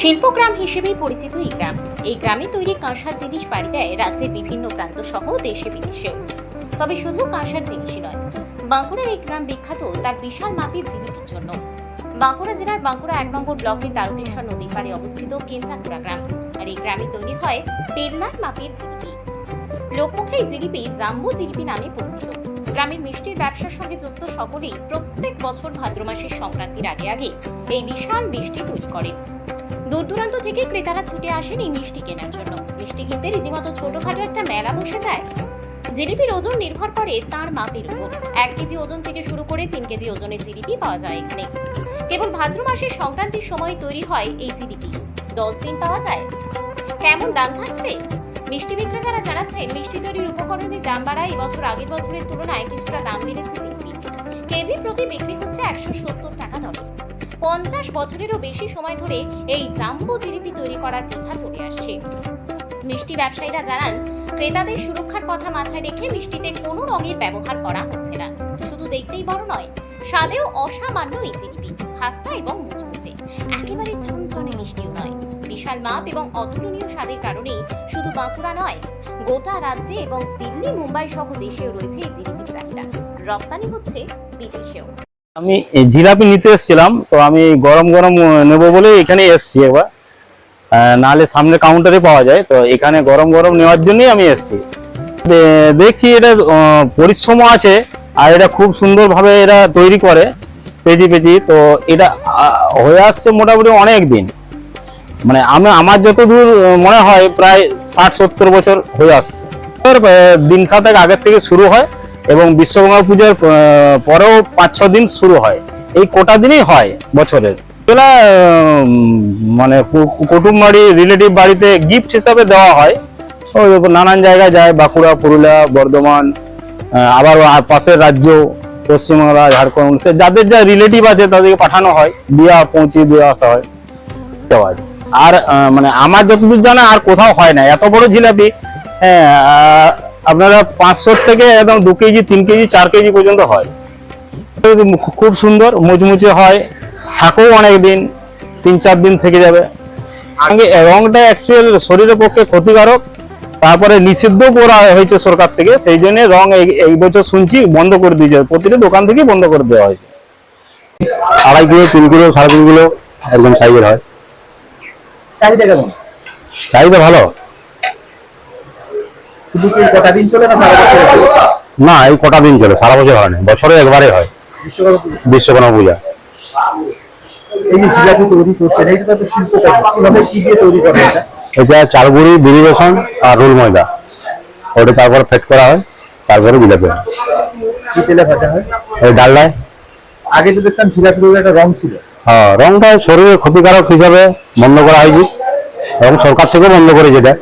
শিল্পগ্রাম হিসেবেই পরিচিত এই গ্রাম। এই গ্রামে তৈরি কাঁসার জিনিস পাড়ি দেয় রাজ্যের বিভিন্ন প্রান্ত সহ দেশে বিদেশেও। তবে শুধু কাঁসার জিনিসই নয়, বাঁকুড়ার এই গ্রাম বিখ্যাত তার বিশাল মাপের জিলিপির জন্য। বাঁকুড়া জেলার বাঁকুড়া এক নম্বর ব্লকের তারকেশ্বর নদীর পাড়ে অবস্থিত কেঞ্চাকুড়া গ্রাম। আর এই গ্রামে তৈরি হয় পেল্লার মাপের জিলিপি। লোকমুখে এই জিলিপি জাম্বু জিলিপি নামে পরিচিত। গ্রামের মিষ্টির ব্যবসার সঙ্গে যুক্ত সকলেই প্রত্যেক বছর ভাদ্র মাসের সংক্রান্তির আগে আগে এই বিশাল মিষ্টি তৈরি করেন। দূর দূরান্ত থেকে ক্রেতারা ছুটে আসেন এই মিষ্টি কেনার জন্য। মিষ্টি কিনতে রীতিমতো ছোটখাটো একটা মেলা বসে যায়। জিলিপির ওজন নির্ভর করে তার মাপের উপর। এক কেজি ওজন থেকে শুরু করে তিন কেজি ওজনের জিলিপি পাওয়া যায় এখানে। কেবল ভাদ্র মাসের সংক্রান্তির সময় তৈরি হয় এই জিলিপি। দশ দিন পাওয়া যায়। কেমন দাম থাকছে? মিষ্টি বিক্রেতারা জানাচ্ছেন, মিষ্টি তৈরির উপকরণের দাম বাড়ায় এবছর আগের বছরের তুলনায় কিছুটা দাম বেড়েছে জিলিপি। কেজি প্রতি বিক্রি হচ্ছে একশো সত্তর পঞ্চাশ বছরেরও বেশি সময় ধরে এই জাম্বো জিলিপি তৈরি করার প্রথা চলে আসছে। মিষ্টি ব্যবসায়ীরা জানান, ক্রেতাদের সুরক্ষার কথা মাথায় রেখে মিষ্টিতে কোনো রঙের ব্যবহার করা হচ্ছে না। শুধু দেখতেই বড় নয়, স্বাদেও অসামান্য এই জিলিপি, খাস্তা এবং মুচমুচে। একেবারে চুনচনে মিষ্টিও নয়। বিশাল মাপ এবং অতুলনীয় স্বাদের কারণে শুধু বাঁকুড়া নয়, গোটা রাজ্যে এবং দিল্লি মুম্বাই সহ দেশেও রয়েছে এই জিলিপির চাহিদা। রপ্তানি হচ্ছে বিদেশেও। আমি জিলাপি নিতে এসেছিলাম তো আমি গরম গরম নেব বলে এখানে এসেছি একবার। আহ, নাহলে সামনে কাউন্টারে পাওয়া যায় তো এখানে গরম গরম নেওয়ার জন্যই আমি এসেছি। দেখছি এটা পরিশ্রম আছে আর এটা খুব সুন্দরভাবে এরা তৈরি করে পেজি পেজি তো এটা হয়ে আসছে মোটামুটি অনেক দিন মানে আমি আমার যতদূর মনে হয় প্রায় ষাট সত্তর বছর হয়ে আসছে। দিন সাতেক আগের থেকে শুরু হয় এবং বিশ্বকর্মা পুজোর পরেও পাঁচ ছ দিন শুরু হয়। এই কোটা দিনই হয় বছরের। এগুলা মানে কুটুম বাড়ি রিলেটিভ বাড়িতে গিফট হিসাবে দেওয়া হয়। নানান জায়গায় যায়, বাঁকুড়া, পুরুলিয়া, বর্ধমান আবার পাশের রাজ্য পশ্চিমবাংলা ঝাড়খণ্ড যাদের যা রিলেটিভ আছে তাদেরকে পাঠানো হয়। দিয়া পৌঁছে দিয়ে আসা হয়। দেওয়া আর মানে আমার যতদূর জানা, আর কোথাও হয় না। এত বড় জিলাপি হ্যাঁ আপনারা পাঁচশো থেকে একদম দু কেজি তিন কেজি চার কেজি পর্যন্ত হয়। খুব সুন্দর মুচমুচে হয় থাকেও অনেক দিন তিন চার দিন থেকে যাবে। আগে রংটা অ্যাকচুয়াল শরীরের পক্ষে ক্ষতিকারক তারপরে নিষিদ্ধ করা হয়েছে সরকার থেকে সেই জন্য রং এই- বছর শুনছি বন্ধ করে দিয়েছে। প্রতিটা দোকান থেকেই বন্ধ করে দেওয়া হয়েছে। আড়াই কিলো তিন কিলো সাড়ে তিন কিলো একদম সাইজের হয়। চাহিদা কেমন? চাহিদা ভালো? শুধু কি কটা দিন চলে না সারা বছর না এই কটা দিন চলে সারা বছর হয় না বছরে একবারে হয়। বিশ্বকর্মা পূজা। এই যে জিলাপি তৈরি করছেন এইটা তো একটা কীভাবে কি দিয়ে তৈরি করেন এটা? এটা চালগুড়ি বিড়ি বেসন আর রোল ময়দা। ওটা তারপর ফেট করা হয় তারপরে জিলাপি হয়। কি তেলে ভাজা হয়? ডালডায়। আগে তো দেখতাম জিলাপির একটা রং ছিল। হ্যাঁ রংটা শরীরের ক্ষতিকারক হিসাবে বন্ধ করা হয়েছে এবং সরকার থেকে বন্ধ করে যেটা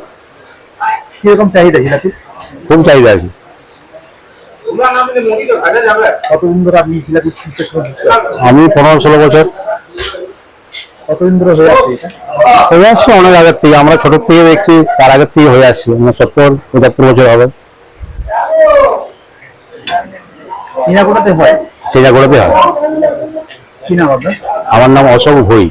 কীরকম চাহিদা জিলাপি খুব চাহিদা আছে। কতদিন ধরে আপনি জিলাপি? আমি পনেরো ষোলো বছর। কতদিন ধরে হয়ে এটা? হয়ে আসছে অনেক আগের থেকে। আমরা ছোট থেকে দেখছি তার আগের থেকে হয়ে আসছে। আমার সত্তর পঁচাত্তর বছর হবে। কিনাকোটাতে হয়? সেটা করেতে হয়। কি নাম আপনার আমার নাম অশোক ভুই।